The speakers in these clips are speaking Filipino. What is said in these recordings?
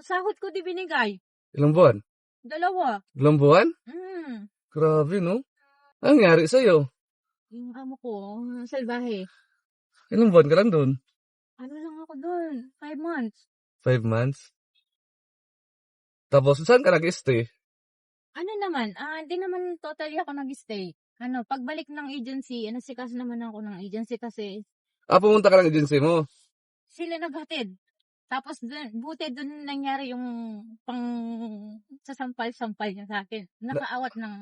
Sahod ko di binigay. Ilang buwan? Dalawa. Ilang buwan? Hmm. Grabe, no? Anong nangyari sa'yo? Yung amo ko, salbahe. Ilang buwan ka lang doon? Ano lang ako doon? Five months. Five months? Tapos, saan ka nag-stay? Ano naman, ah, hindi naman totally ako nag-stay. Ano, pagbalik ng agency, ano sikas naman ako ng agency kasi Ah, pumunta ka ng agency mo? sila naghatid. Tapos dun, buti doon nangyari yung pang sasampal-sampal niya sa akin. Nakaawat ng...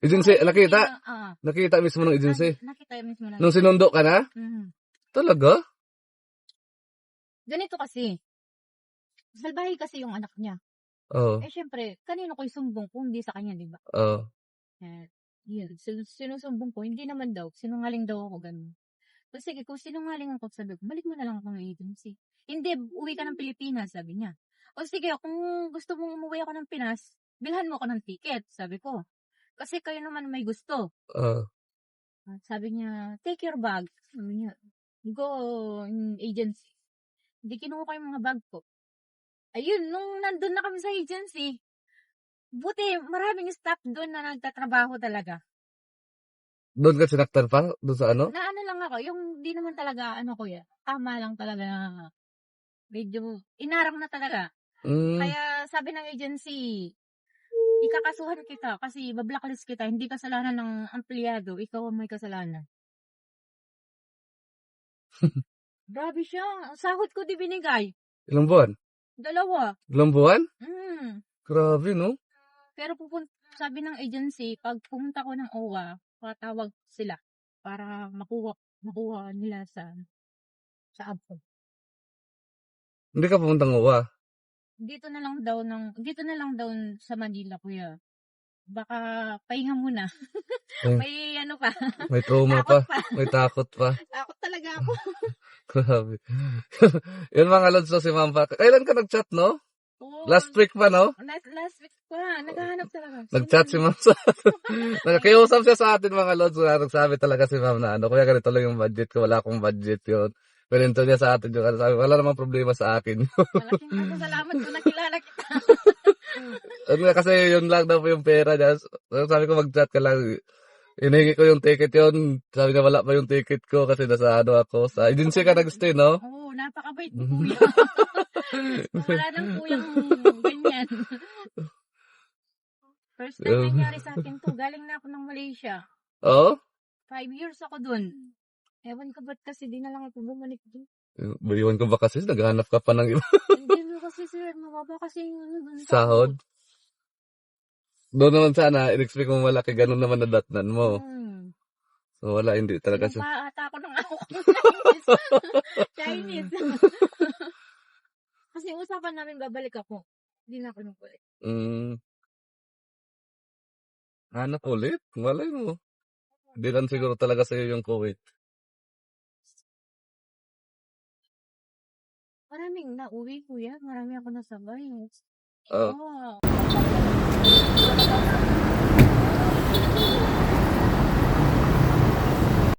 Agency, nakita? Ah, Nakita mismo ng agency? ah, nakita mismo na. Nung sinundo ka na? Mhm. Talaga? Ganito kasi. Salbahe kasi yung anak niya. Oo. Eh, syempre, kanino ko isumbong kung hindi sa kanya, di ba? Oo. Eh, yun. Sin- sinusumbong ko, hindi naman daw. Sinungaling daw ako, ganun. So, sige, kung sinungaling ako, sabi ko, balik mo na lang ako ng agency. Hindi, uwi ka ng Pilipinas, sabi niya. O sige, kung gusto mong umuwi ako ng Pinas, bilhan mo ako ng ticket, sabi ko. Kasi kayo naman may gusto. At sabi niya, take your bag. Sabi niya, go in agency. Hindi kinuha ko yung mga bag ko. Ayun, nung nandun na kami sa agency, buti maraming staff doon na nagtatrabaho talaga. Doon ka sinaktan pa? Doon sa ano? Na ano lang ako, yung di naman talaga, ano ko ya, tama lang talaga. Medyo, inarang na talaga. Mm. Kaya sabi ng agency, ikakasuhan kita kasi bablacklist kita, hindi kasalanan ng empleyado, ikaw ang may kasalanan. Grabe siya. Ang sahod ko di binigay. Ilang buwan? Dalawa. Ilang buwan? Mm. Grabe, no? Pero pupun sabi ng agency, pag pumunta ko ng OWA, patawag sila para makuha makuha nila sa sa ko. Hindi ka pumuntang uwa. Dito na lang daw ng dito na lang daw sa Manila, kuya. Baka pahinga muna. Ay. May ano pa. May trauma pa. Pa. May takot pa. Takot talaga ako. Grabe. Yun mga lods si Ma'am Pat. Kailan ka nag-chat, no? Oo, Last week pa, no? last, last week pa. Naghahanap talaga. Nag-chat si Ma'am sa Nagkiusap siya sa atin mga lods. Nagsabi talaga si Ma'am na ano, kuya ganito lang yung budget ko. Wala akong budget yun. Ganito niya sa atin yung ano, sabi, wala namang problema sa akin. Malaking pasalamat ko nakilala kita. ano kasi yun lang daw po yung pera niya. Sabi ko mag-chat ka lang. Hinihingi ko yung ticket yun. Sabi niya wala pa yung ticket ko kasi nasa ano ako. Sa agency ka nag-stay, no? Oo, napakabait mo kuya. Wala nang kuyang ganyan. First time Um. nangyari sa akin to. Galing na ako ng Malaysia. Oo? Five years ako dun. Ewan ko ba't kasi di na lang ako bumalik dun. Baliwan ko ba kasi? Naghahanap ka pa ng iba. Hindi mo kasi sir, mababa kasi yung ano. Sahod? Doon naman sana, in-expect mo malaki, ganun naman na datnan mo. Hmm. So wala, hindi talaga. Nagpa ata ako ng ako Chinese. Kasi usapan namin babalik ako. Hindi na ako nagbalik. Mm. Hanap ulit? Malay mo. Hindi lang siguro talaga sa'yo yung Kuwait. Maraming nauwi kuya. Marami ako nasabay. Oo. Oh.